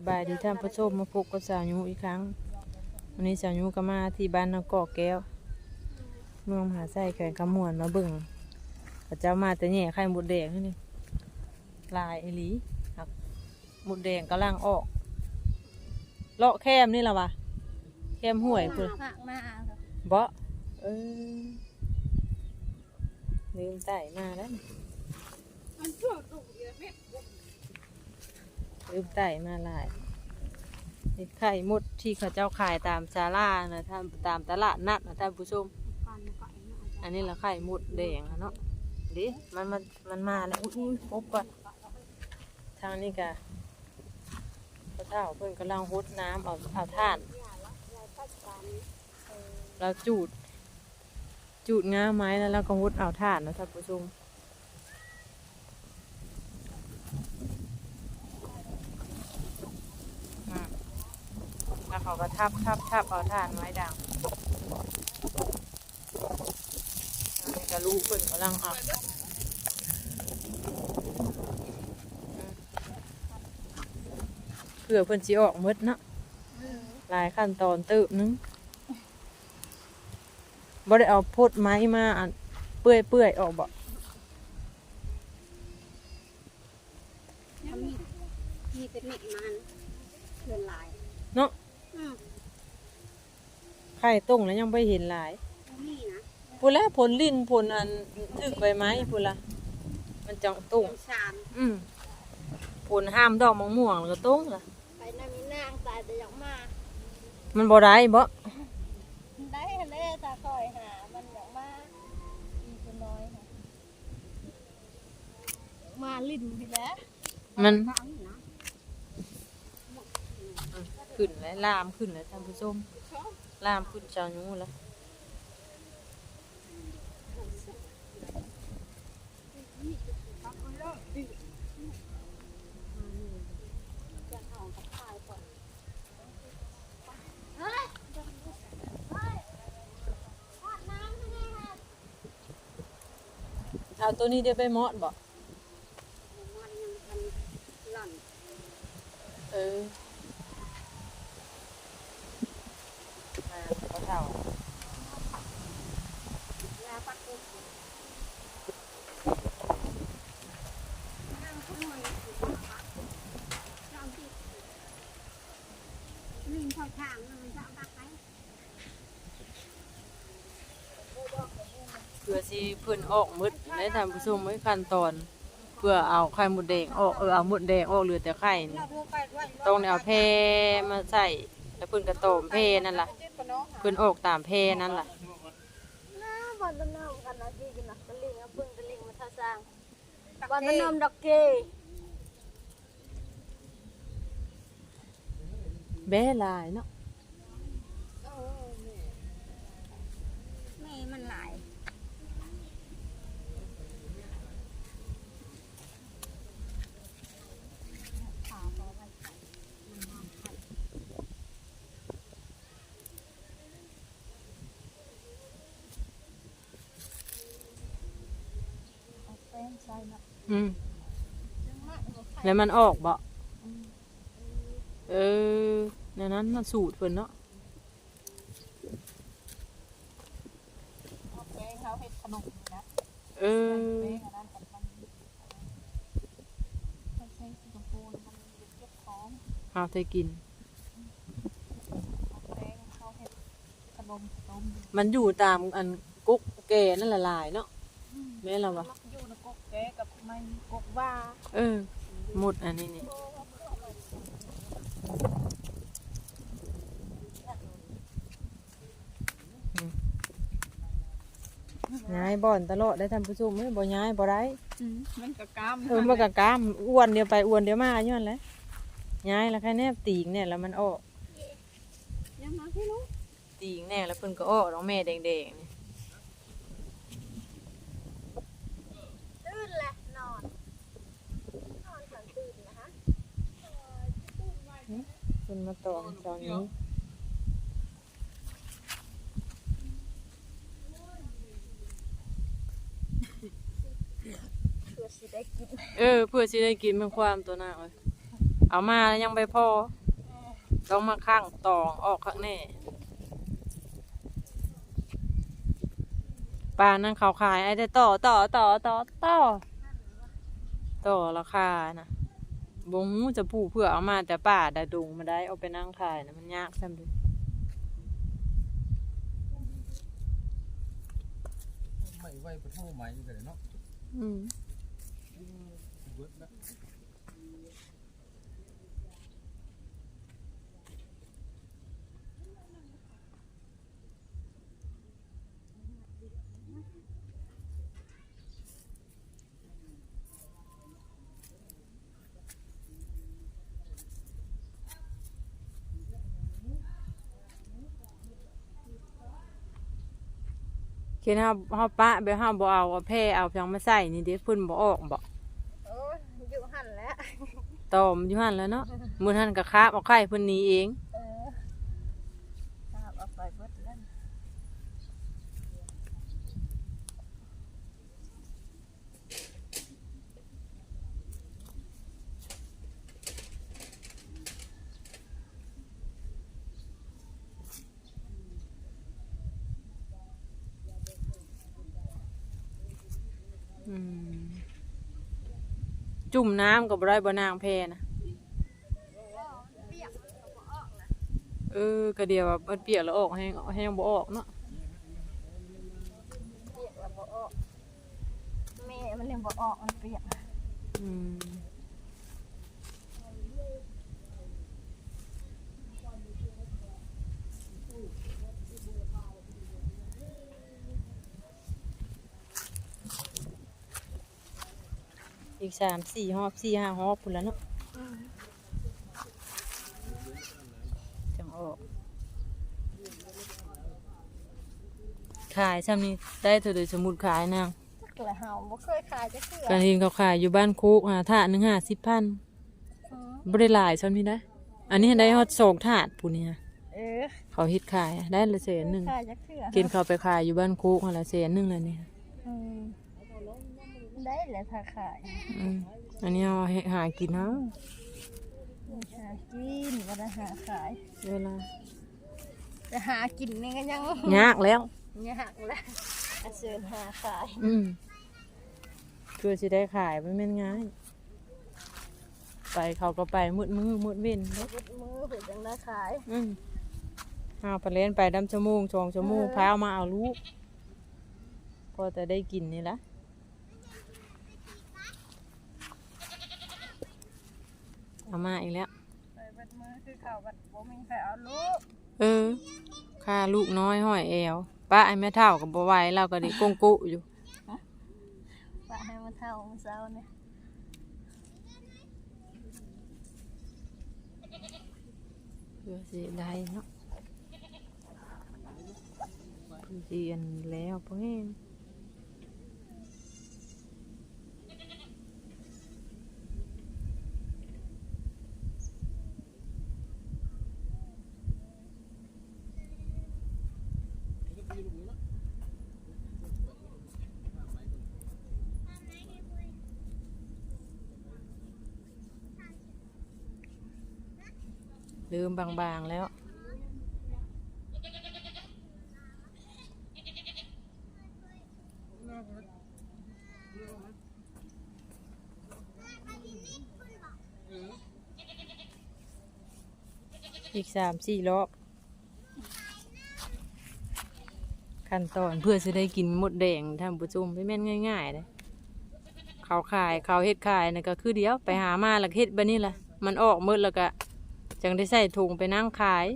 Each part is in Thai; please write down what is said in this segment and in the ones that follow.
สบายดีท่านผู้ชมมาพบกับสาวยูอีกครั้ง วันนี้สาวยูก็มาที่บ้านนกอกแก้วเมืองมหาไส้แขวงคำมวนมาเบิ่งพระเจ้ามาแต่แหน่ไข่หมดแดงนี่นี่ลายไอหลีครับหมดแดงกำลังออกเลาะแคมนี่ละวะแคมห่วยเพื่อผักมาครับเบาะเออลืมไต่มาแล้วนี่ ลืมไต่มาหลายไข่มดที่เขาเจ้าขายตามซาลานะท่านตามตลาดนัดนะท่านผู้ชม อันนี้ละไข่มดแดงอะเนาะดิมันมันมันมาแล้วอุ้ยอุ้ยพบก่อนทางนี้กะพระเจ้าเพิ่นกำลังฮดน้ำเอาเอาท่าน เราจูด จูดง้าไม้แล้วเราก็ฮดเอาท่านนะท่านผู้ชมอืมแล้ว เขาก็ทับทับทับเอาทานไม้ดังอันนี้ก็ลูกเพิ่นกำลังเอัดเพื่อเพิ่นสิออกหมดนะหลายขั้นตอนติบหนึงบ่ได้เอาพดไม้มาเปื่อยเปื่อยๆออกบ่ ทำมีดมีเป็นเม็ดมันเดินลาย เนาะ อืม ไข่ ต้งแล้วยังบ่เห็นหลายแล้วมีนะพูนละผลลิ้นผลอันถึกใบไม้พูนละมันจังต้งเป็นชามอืมผลห้ามดอกมะม่วงแล้วก็ต้งล่ะไปนั่นมีนางตายแต่ยังมามันบ่ได้บ่ได้เลยตาคอยหา มันยังมาอีกน้อยค่ะมาลิ้นพี่แล้วมันฟังนะ ขึ้นแล้วลามขึ้นแล้วท่านผู้ชม ล่ามพูดจางูแล้วเอาตัวนี้เดี๋ยวไปมอดบอกยังมันหล่อน เออมาเขาเท่า แล้วปักกุ๊กนั่งข้างบนจอมที่ลิงเข้าทางมันจะเอาปักไป เพื่อ สิเพิ่นออกหมดได้ท่านผู้ชมไว้ขั้นตอน เพื่อเอาไข่มดแดงออกเออเอาหมดแดงออกเหลือแต่ไข่นี่ต้องเอาแพรมาใส่แล้วเพิ่นก็ต้มแพรนั่นล่ะเพิ่นออกตามแพรนั่นล่ะน้าบอลต้นน้ำกันนะที่กินนักตะลิงเอาพึ่งตะลิงมาท่าสร้างบอลต้นน้ำดอกเกแบ้หลายเนาะ แม่มันหลาย อืมแล้วมันออกบ่เออในนั้นมันสูตรเพิ่นเนาะแกงเขาเห็ดขนมนะเออแกงอันนั้นแต่มันไม่ใช่สิงคโปร์มันเก็บของเอาไปกินแกงเขาเห็ดขนมต้มมันอยู่ตามอันกุ๊กแกนั่นละลายเนาะแม่นเราวะมั กอยู่ในกกแกกับไม่กกว่าเออหมดอันนี้นี่ย้ายบ่อนตลอดได้ท่านผู้ชมเอ้ยบ่ย้ายบ่ได้มันกะกามเออมันก็กามอ้วนเดียวไปอ้วนเดียวมาย้อนแหล้วย้ายแล้วแค่แนบตีงเนี่ยแล้วมันออกยังมาพี่ลูกตีงแน่แล้วเพิ่นก็ออกน้องแม่แดงๆนี่ ตื่นแหละนอน นอนก่อนตื่นนะฮะ เพิ่นมาต่อตอนนี้เพื่อสิได้กินเออ เพื่อสิได้กินมันความตัวหน้าเอ้ยเอามาแล้วยังไปพอต้องมาข้างตองออกข้างแน่ปลานั่นเขาขายไอ้แต่ต่อต่อต่อต่อต่อต่อราคานะ บงจะผูกเพื่อเอามาแต่ป่าแต่ดุงมาได้เอาไปนั่งขายนะมันยากซ้ำเลยไม่ไหวไปเท่าไหมกันเลยเนาะอืม เบิดละเขียนห้าห้าปะไปห้าบ่เอาเอาแพร่เอาเพียงมาใส่นี่เด็กพุ่นบ่ออกบ่โอ้ยอยู่หันแล้วตอมอยู่หันแล้วเนาะมือหันกับคาบเอาไข่เพิ่นหนี้เอง เออครับเอาไปเบิดแล้ว อืมจุ่มน้ำกับบ่ได้บ่นางแพนะเปียกเอาบ่ออกนะเออกระเดียวว่ามันเปียกแล้วออกแห้งแห้งบ่ออกเนาะเปียกแล้วบ่ออกแม่มันยังบ่ออกมันเปียกอืม อีกสามสี่หอบสี่ห้าหอบพุ่นแล้วเนาะจังออกขายซ้ำนี้ได้เท่าเดยสมุดขายนางจักละเฮาบ่เคยขายจักเทื่อการเห็นเขาขายอยู่บ้านโคกหาถาดหนึ่งห้าสิบพันอืมบริหลายซ้ำนี้ได้อันนี้ได้ฮอดสองถาดผู้เนี่ยเออเขาเฮ็ดขายได้ละแสนหนึ่งขายจักเทื่อกินเขาไปขายอยู่บ้านโคกหั้นละแสนหนึ่งเลยเนี่ยอืม ได้แหละถ้าขายอืมอันนี้เอาให้หากินเนาะหากินบ่ได้หาขายเวลาจะหากินนี่ก็ยังยากแล้ว ยากแล้วอาเชิญหาขายอืมเพื่อสิได้ขายมันไม่นง่าย ไปเขาก็ไปมืดมือมืดเว้นเด้อพุดมือผืจังได้ขายอืมเอาไปเล่นไปดำชั่วโมงสองชั่วโมงเออพาเอามาเอาลูกพอจะได้กินนี่ละ เอามาอีกแล้วไปเบัดมือคือเขาบัดบ่มีใครเอาลูกเออค่าลูกน้อยห้อยแอวป้าไอ้แม่เท่ากับบัวไหวเราก็ไดีกงกุอยู่ปะให้มันเท่ามันเศร้าเนี่ยเพื่อสิได้เนาะเพื่อสิอันแล้วพอแห้ง ลืมบางๆแล้ว อีกสามสี่รอบ ขั้นตอนเพื่อจะได้กินมดแดงท่านผู้ชมไม่แม่นง่ายๆเลยเขาขายเขาเฮ็ดขายนะก็คือเดียวไปหามาแล้วเฮ็ดแบบนี้แหละมันออกมืดแล้วก็ จังได้ใส่ถุงไปนั่งขาย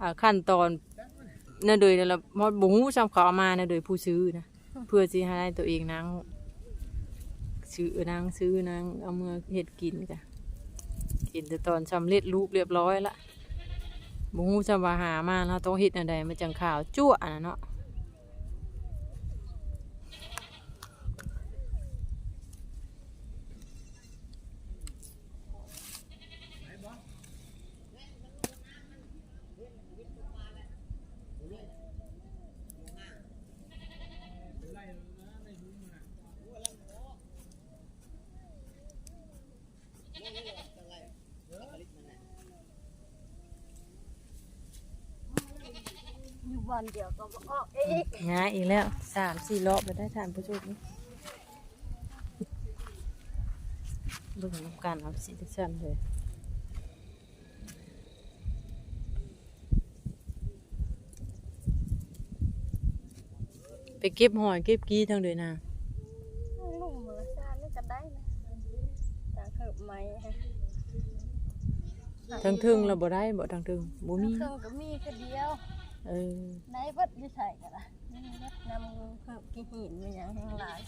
อ่าขั้นตอนนั่นโดยนั่นละมอดบุ้งจำเขาเอามานะโดยผู้ซื้อนะเพื่อที่ให้ตัวเองนั่งซื้อนางซื้อนางเอามือเฮ็ดกินจ้ะกินแต่ตอนสำเร็จรูปเรียบร้อยละบุ้งจำว่าหามาเราต้องเฮ็ดอะไรมาจังข่าวจั่วนะเนาะ อลเดียวก็บ่ออกอีกง่ายอีกแล้วสามสี่รอบไปได้ทานผู้ชมนี่เบิ่งน้ำกันเอาสิจักซั่นเลยไปเก็บหอยเก็บกี้ทั้งเดือนนะลุ่มมือซานี่ก็ได้นะต่างเหิบไหมฮะทั้งทึงเราบ่ได้บ่ทั้งทึงบ่มี เครื่องก็มีแค่เดียว เออในเบิดอยู่ใส่กันละนี่เบิดนำเหิบกี่หินมีหยังแห้งหลาย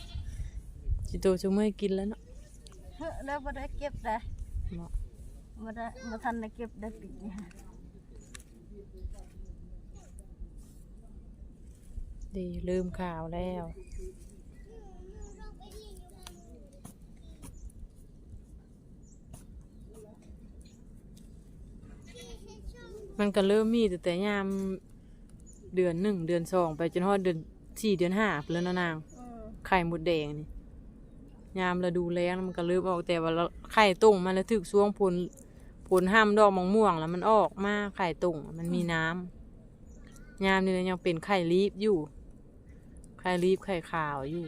สิโตซุมื้อกินแล้วเนาะเฮ้อแล้วบ่ได้เก็บได้เนาะบ่ได้บ่ทันได้เก็บได้ปีนี้ฮะดีลืมข่าวแล้วมันก็เริ่มมีแต่แต่ยาม เดือนหนึ่งเดือนสองไปจนฮอดเดือนสี่เดือนห้าไปแล้วเนาะนางอืมไข่หมดแดงนี่ยามเราดูแลงมันก็เริ่มออกแต่ว่าเราไข่ตุ่งมันแล้วถึกช่วงผลผลห้ามดอกมะม่วง แล้วมันออกมาไข่ตุ่งมันมีน้ำยามนี่ยังเป็นไข่รีบอยู่ ไข่รีบไข่ขาวอยู่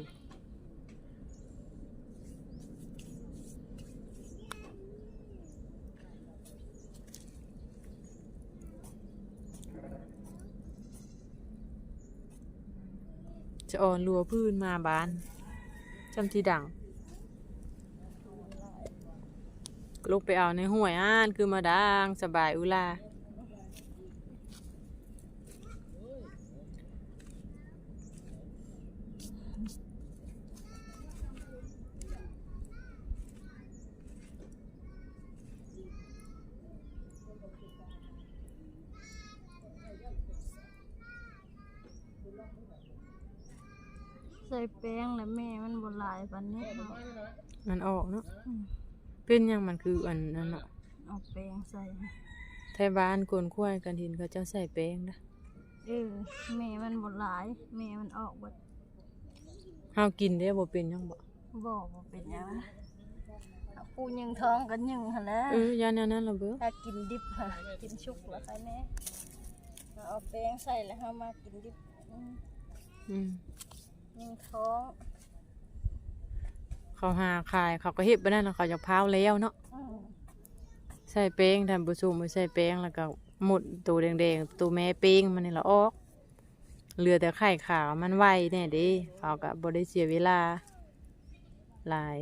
จะอ่อนรัวพื้นมาบานจำทีดังลูกไปเอาในห้วยอ่านคือมาดังสบายอุลา แป้งแล้วแม่มันบ่หลายปานนี้เนาะมันออกเนาะอืมเป็นหยังมันคืออันนั้นเนาะเอาแป้งใส่ไทยบ้านกวนข้วยกันทินเขาเจ้าใส่แป้งนะเออแม่มันบ่หลาย แม่มันออกบ่เฮากินได้บ่เป็นหยังบ่บ่บ่เป็นหยังถ้าปูยังท้องกันยังหั่นแหละเออยาแนวนั้นล่ะเบ้อถ้ากินดิบค่ะกินชุกแล้วใครแน่เอาแป้งใส่แล้วเฮามากินดิบอืมอืม ยังท้องเขาหาขายเขาก็เฮ็ดบ่ได้เนาะเขาจะพร้าวแล้วเนาะอืมใส่แป้งท่านผู้ชมบ่ใส่แป้งแล้วก็หมดตัวแดงๆตัวแม่แป้งมันนี่ละออกเหลือแต่ไข่ขาวมันไวแน่เด้เขาก็บ่ได้เสียเวลา หลาย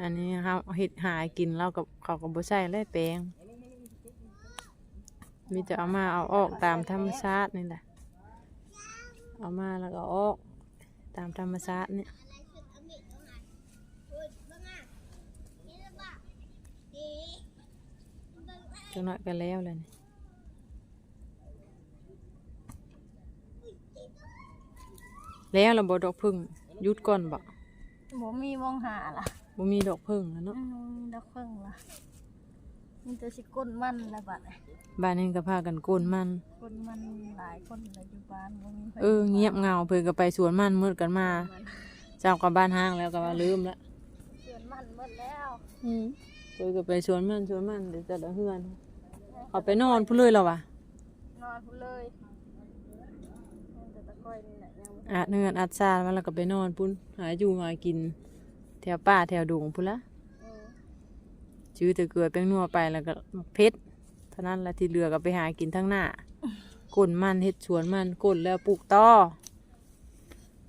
อันนี้เฮาเฮ็ดหากินแล้วก็เขาก็บ่ใส่เลยแป้งมีแต่เอามาเอาออกตามธรรมชาตินี่แหละเอามาแล้วก็ออก ตามธรรมชาติเนี่ยจังหน่อยก็แล้วเลยนี่แล้วเราบดอกพึ่งหยุดก่อนบ่บ่มีมองหาล่ะบ่มีดอกพึ่งแล้วเนาะอืมมีดอกเพิ่งล่ะ มันจะสิก้นมันแล้วบัดนี้บ้านนี้ก็พากันโกนมัน ก้นมันหลายคนเลยอยู่บ้านบ่มีไผเออเงียบเหงาเพิ่นก็ไปสวนมันมืดกันมามันเจ้ากับบ้านห้างแล้วก็ว่าลืมละเกินมันหมดแล้วอืมเพิ่นก็ไปสวนมันสวนมันเดี๋ยวจะละเฮือนเขาไปนอนพุ่นเลยแล้ววะนอนพุ่นเลยแต่ตะก้อยนี่แหละยังอาดเฮือนอัดซาแล้วก็ไปนอนพุ่นหาอยู่หากิน แถวป่าแถวดงพุ่นละอืม ชื่อแต่เกลือแป้งนัวไปแล้วก็เพชรเท่านั้นละที่เหลือก็ไปหากินทั้งหน้าก้นมันเฮ็ดสวนมันก้นแล้วปลูกต่อ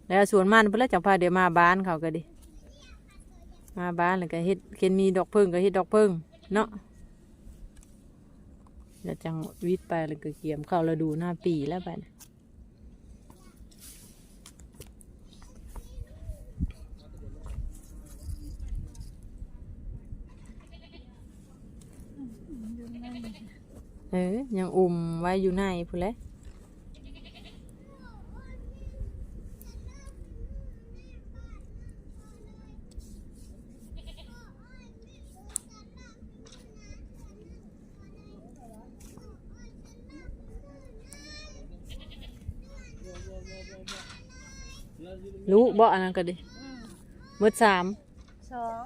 แล้วสวนมันเพื่อจังพาเดี๋ยวมาบ้านเขาก็ดิมาบ้านแล้วก็เฮ็ดเข็นมีดอกพิ่งก็เฮ็ดดอกพิ่งเนาะแล้วจังวิทย์ไปแล้วก็เกี่ยมเข้าฤดูหน้าปีแล้วไปนะ เออ ยังอุ่มไว้อยู่ในพุ่นแหละรู้บ่อันนั้นก็ดิอืมหมดสาม สอง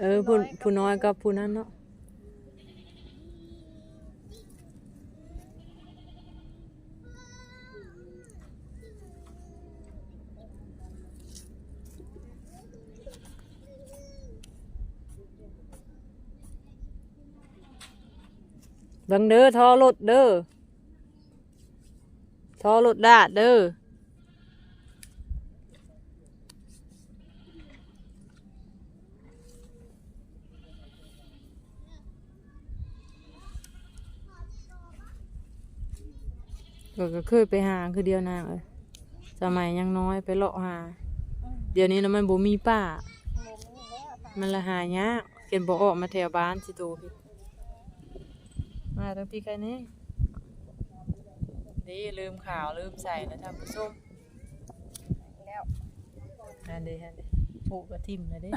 เออผู้ผู้น้อยกับผู้นั้นเนาะ บังเด้อทอรถเด้อทอรถดาดเด้อก็เคยไปหาคือเดียวนางเอ้ยสมัยยังน้อยไปเลาะหา เดี๋ยวนี้นะมันบ่มีป้า มันละหายากเขียนบอกออกมาแถวบ้านสิโตพี่ มาตั้งพี่ใครนี่นี่ลืมข่าวลืมใส่แล้วท่านผู้ชมแล้วอันเดีอันเดีผูกกระทิมนะเด้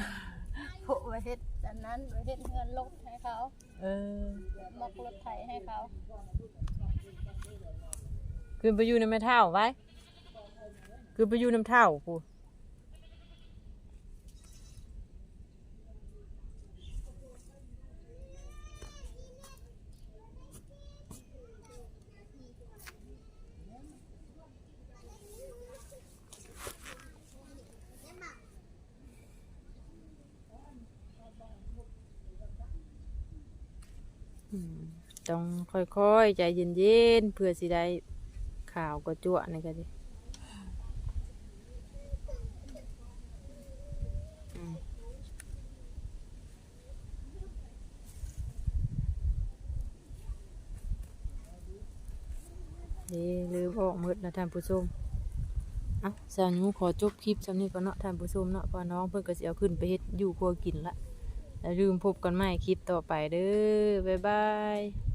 โผล่ไปเฮ็ดอันนั้นไปเฮ็ดเงินลบให้เขาเออ มอกรถไถให้เขาขึ้นไปอยู่ในแม่เท่าไว้ขึ้นไปอยู่น้ำเท่ากู ต้องค่อยๆ ใจเย็นๆ เพื่อสิได้ข่าวก็จั่วนี่ก็ดิอืมเด้ลืมออกมืดนะท่านผู้ชมอะสาวนูขอจบคลิปสำนี้ก่อนเนาะท่านผู้ชมเนาะเพอน้องเพิ่นก็สิเอาขึ้นไปเฮ็ดอยู่ครัวกินละ แล้วลืมพบกันใหม่คลิปต่อไปเด้อบ๊ายบาย